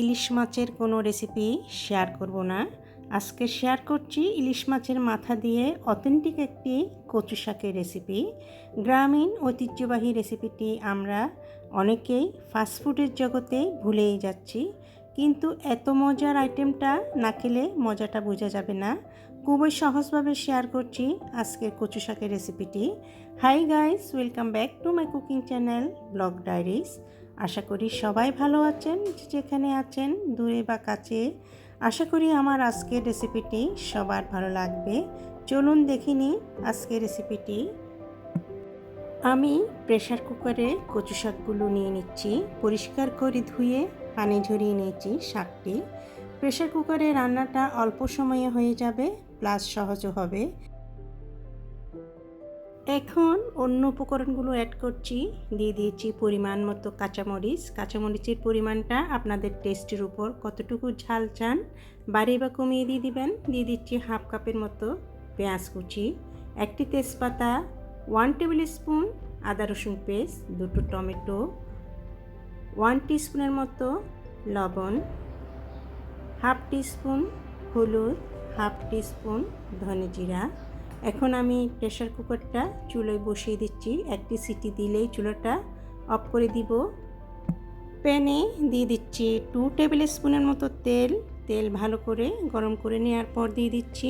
ইলিশ মাছের কোনো recipe share করব না। আজকে শেয়ার করছি ইলিশ মাছের মাথা দিয়ে অথেন্টিক একটি কচু শাকের রেসিপি গ্রামীণ ঐতিহ্যবাহী রেসিপিটি আমরা অনেকেই ফাস্টফুডের জগতে ভুলেই যাচ্ছি। কিন্তু এত মজার আইটেমটা না খেলে মজাটা বোঝা যাবে না। খুবই সহজভাবে শেয়ার করছি আজকের কচু শাকের রেসিপিটি hi guys welcome back to my cooking channel vlog diaries আশা করি সবাই ভালো আছেন, যেখানে আছেন, দূরে বা কাছে। আশা করি আমার আজকের রেসিপিটি সবার ভালো লাগবে। চলুন দেখিনি আজকের রেসিপিটি আমি প্রেশার কুকারে কচু শাকগুলো নিয়ে নিচ্ছি। পরিষ্কার করে ধুয়ে পানি ঝরিয়ে নিয়েছি শাকটি। প্রেশার কুকারে রান্নাটা অল্প সময়ে হয়ে যাবে প্লাস সহজও হবে। এখন অন্য উপকরণগুলো অ্যাড করছি, দিয়ে দিয়েছি পরিমাণ মতো কাঁচামরিচ। কাঁচামরিচের পরিমাণটা আপনাদের টেস্টের উপর কতটুকু ঝাল চান, বাড়িয়ে বা কমিয়ে দিয়ে দিবেন। দিয়ে দিচ্ছি হাফ কাপের মতো পেঁয়াজ কুচি, একটি তেজপাতা ওয়ান টেবিল স্পুন আদা রসুন পেস্ট, দুটো টমেটো ওয়ান স্পুনের মতো লবণ হাফ স্পুন হলুদ হাফ স্পুন ধনে জিরা এখন আমি প্রেশার কুকারটা চুলোয় বসিয়ে দিচ্ছি। একটি সিটি দিলেই চুলোটা অফ করে দিব। প্যানে দিয়ে দিচ্ছি টু টেবিল স্পুনের মতো তেল। তেল ভালো করে গরম করে নেওয়ার পর দিয়ে দিচ্ছি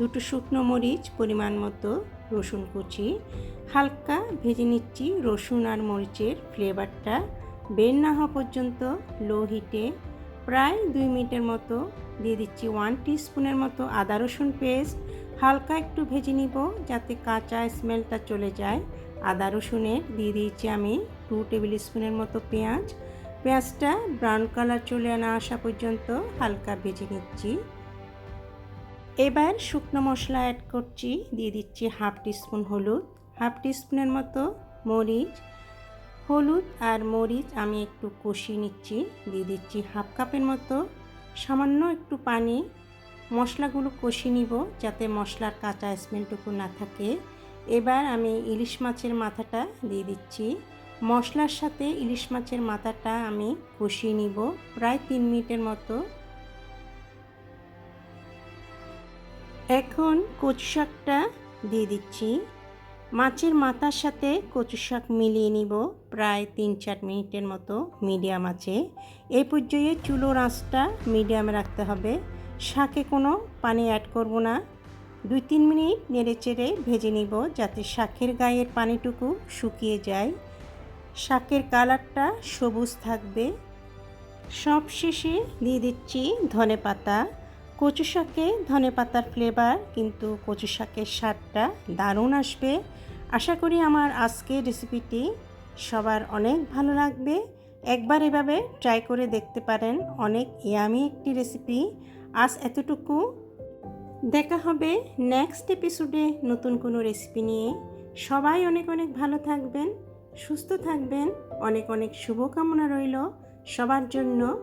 দুটো শুকনো মরিচ পরিমাণ মতো রসুন কুচি। হালকা ভেজে নিচ্ছি রসুন আর মরিচের ফ্লেভারটা বের না হওয়া পর্যন্ত লো হিটে প্রায় দুই মিনিটের মতো দিয়ে দিচ্ছি ওয়ান স্পুনের মতো আদা রসুন পেস্ট হালকা একটু ভেজে নিব যাতে কাঁচা স্মেলটা চলে যায়। আদা রসুনের দিয়ে দিয়েছি আমি টু টেবিল স্পুনের মতো পেঁয়াজ। পেঁয়াজটা ব্রাউন কালার চলে আনা আসা পর্যন্ত হালকা ভেজে নিচ্ছি। এবার শুকনো মশলা অ্যাড করছি, দিয়ে দিচ্ছি হাফ টিস্পুন হলুদ, হাফ টিস্পুনের মতো মরিচ। হলুদ আর মরিচ আমি একটু কষিয়ে নিচ্ছি, দিয়ে দিচ্ছি হাফ কাপের মতো। সামান্য একটু পানি মশলাগুলো কষিয়ে নিব যাতে মশলার কাঁচা স্মেলটুকু না থাকে। এবার আমি ইলিশ মাছের মাথাটা দিয়ে দিচ্ছি। মশলার সাথে ইলিশ মাছের মাথাটা আমি কষিয়ে নিব প্রায় তিন মিনিটের মতো। এখন কচু শাকটা দিয়ে দিচ্ছি। মাছের মাথার সাথে কচু শাক মিলিয়ে নিব প্রায় তিন চার মিনিটের মতো মিডিয়াম আছে এই পর্যায়ে চুলোর আঁচটা মিডিয়ামে রাখতে হবে। শাকে কোনো পানি অ্যাড করব না। দুই তিন মিনিট নেড়ে চেড়ে ভেজে নিব যাতে শাকের গায়ের পানিটুকু শুকিয়ে যায়। শাকের কালারটা সবুজ থাকবে। সব শেষে দিয়ে দিচ্ছি ধনে পাতা। কচু শাকে ধনে পাতার ফ্লেভার কিন্তু কচু শাকের স্বাদটা দারুণ আসবে। আশা করি আমার আজকের রেসিপিটি সবার অনেক ভালো লাগবে। একবার এভাবে ট্রাই করে দেখতে পারেন। অনেক ইয়ামি একটি রেসিপি আজ এতটুকু। দেখা হবে নেক্সট এপিসোডে নতুন কোনো রেসিপি নিয়ে। সবাই অনেক অনেক ভালো থাকবেন, সুস্থ থাকবেন। অনেক অনেক শুভকামনা রইল সবার জন্য।